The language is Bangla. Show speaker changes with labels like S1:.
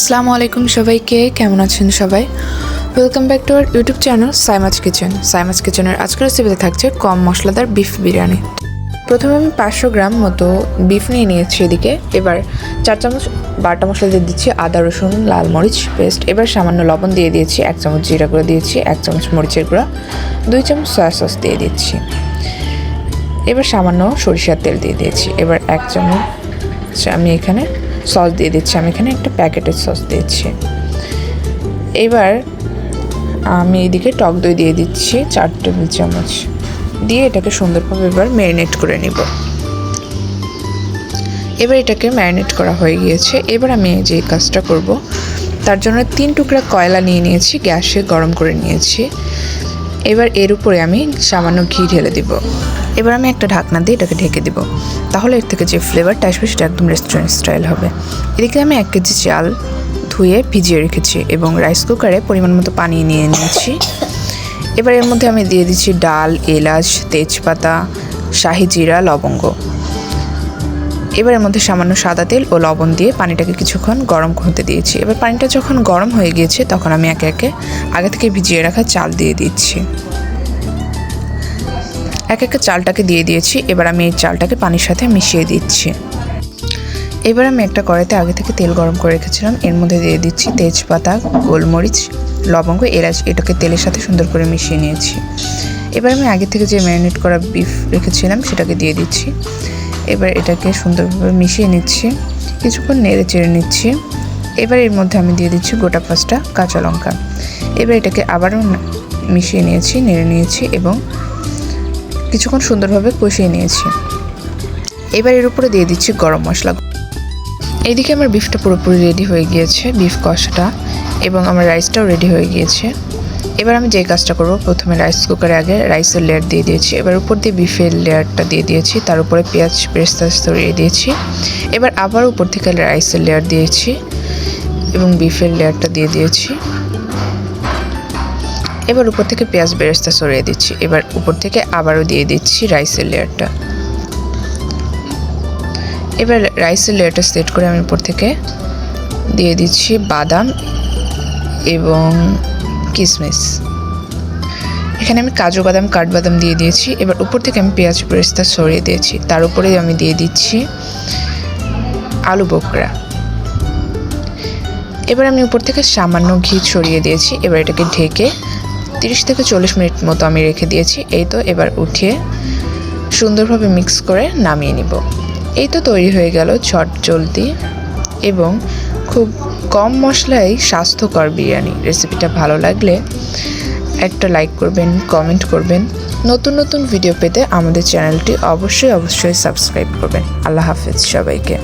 S1: আসসালামু আলাইকুম সবাইকে, কেমন আছেন সবাই? Welcome back to our YouTube channel Saima's kitchen Saima's কিচেনের আজকের রেসিপিতে থাকছে কম মশলাদার বিফ বিরিয়ানি। প্রথমে আমি পাঁচশো গ্রাম মতো বিফ নিয়ে নিয়েছি এদিকে। এবার চার চামচ বাটা মশলা দিয়ে দিচ্ছি আদা, রসুন, লাল মরিচ পেস্ট এবার সামান্য লবণ দিয়ে দিয়েছি এক চামচ জিরা গুঁড়ো দিয়েছি, এক চামচ মরিচের গুঁড়া, দুই চামচ সয়া সস দিয়ে দিচ্ছি। এবার সামান্য সরিষার তেল দিয়ে দিয়েছি। এবার এক চামচ আমি এখানে সস দিয়ে দিচ্ছি। আমি এখানে একটা প্যাকেটের সস দিয়েছি এবার আমি এদিকে টক দই দিয়ে দিচ্ছি চার টেবিল চামচ। দিয়ে এটাকে সুন্দরভাবে এবার ম্যারিনেট করে নিব। এবার এটাকে ম্যারিনেট করা হয়ে গিয়েছে। এবার আমি যে কাজটা করব, তার জন্য তিন টুকরা কয়লা নিয়ে নিয়েছি, গ্যাসে গরম করে নিয়েছি। এবার এর উপরে আমি সামান্য ঘি ঢেলে দিব। এবার আমি একটা ঢাকনা দিয়ে এটাকে ঢেকে দিব। তাহলে এর থেকে যে ফ্লেভারটা আসবে সেটা একদম রেস্টুরেন্ট স্টাইল হবে। এদিকে আমি এক কেজি চাল ধুয়ে ভিজিয়ে রেখেছি এবং রাইস কুকারে পরিমাণ মতো পানি নিয়ে নিয়েছি। এবার এর মধ্যে আমি দিয়ে দিচ্ছি ডাল, এলাচ, তেজপাতা, শাহি জিরা, লবঙ্গ। এবার এর মধ্যে সামান্য সাদা তেল ও লবণ দিয়ে পানিটাকে কিছুক্ষণ গরম হতে দিয়েছি। এবার পানিটা যখন গরম হয়ে গিয়েছে, তখন আমি একে একে আগে থেকে ভিজিয়ে রাখা চাল দিয়ে দিচ্ছি। এক একে চালটাকে দিয়ে দিয়েছি। এবার আমি এই চালটাকে পানির সাথে মিশিয়ে দিচ্ছি। এবার আমি একটা কড়াইতে আগে থেকে তেল গরম করে রেখেছিলাম। এর মধ্যে দিয়ে দিচ্ছি তেজপাতা, গোলমরিচ, লবঙ্গ, এলাচ। এটাকে তেলের সাথে সুন্দর করে মিশিয়ে নিয়েছি। এবার আমি আগে থেকে যে ম্যারিনেট করা বিফ রেখেছিলাম, সেটাকে দিয়ে দিচ্ছি। এবার এটাকে সুন্দরভাবে মিশিয়ে নিচ্ছি। কিছুক্ষণ নেড়ে চেড়ে নিচ্ছি। এবার এর মধ্যে আমি দিয়ে দিচ্ছি গোটা পাঁচটা কাঁচা লঙ্কা। এবার এটাকে আবারও মিশিয়ে নিয়েছি, নেড়ে নিয়েছি এবং কিছুক্ষণ সুন্দরভাবে কষিয়ে নিয়েছি। এবার এর উপরে দিয়ে দিচ্ছি গরম মশলা। এইদিকে আমার বিফটা পুরোপুরি রেডি হয়ে গিয়েছে বিফ কষাটা, এবং আমার রাইসটাও রেডি হয়ে গিয়েছে। এবার আমি যে কাজটা করব, প্রথমে রাইস কুকারে আগে রাইসের লেয়ার দিয়ে দিয়েছি। এবার উপর দিয়ে বিফের লেয়ারটা দিয়ে দিয়েছি, তার উপরে পেঁয়াজ পেস্তা ছড়িয়ে দিয়েছি। এবার আবার উপর থেকে রাইসের লেয়ার দিয়েছি এবং বিফের লেয়ারটা দিয়ে দিয়েছি। এবার উপর থেকে পেঁয়াজ বেরেস্তা সরিয়ে দিচ্ছি, এবার উপর থেকে আবারও দিয়ে দিচ্ছি রাইসের লেয়ারটা এবার রাইসের লেয়ারটা সেট করে আমি উপর থেকে দিয়ে দিচ্ছি বাদাম এবং কিশমিশ এখানে আমি কাজু বাদাম, কাঠবাদাম দিয়ে দিয়েছি। এবার উপর থেকে আমি পেঁয়াজ পেরেস্তা সরিয়ে দিয়েছি। তার উপরে আমি দিয়ে দিচ্ছি আলু বোকরা। এবার আমি উপর থেকে সামান্য ঘি ছড়িয়ে দিয়েছি। এবার এটাকে ঢেকে তিরিশ থেকে চল্লিশ মিনিট মতো আমি রেখে দিয়েছি। এই তো এবার উঠিয়ে সুন্দরভাবে মিক্স করে নামিয়ে নিব। এই তো তৈরি হয়ে গেল ছট চলতি এবং খুব কম মশলায় স্বাস্থ্যকর বিরিয়ানি। রেসিপিটা ভালো লাগলে একটা লাইক করবেন কমেন্ট করবেন। নতুন নতুন ভিডিও পেতে আমাদের চ্যানেলটি অবশ্যই অবশ্যই সাবস্ক্রাইব করবেন। আল্লাহ হাফেজ সবাইকে।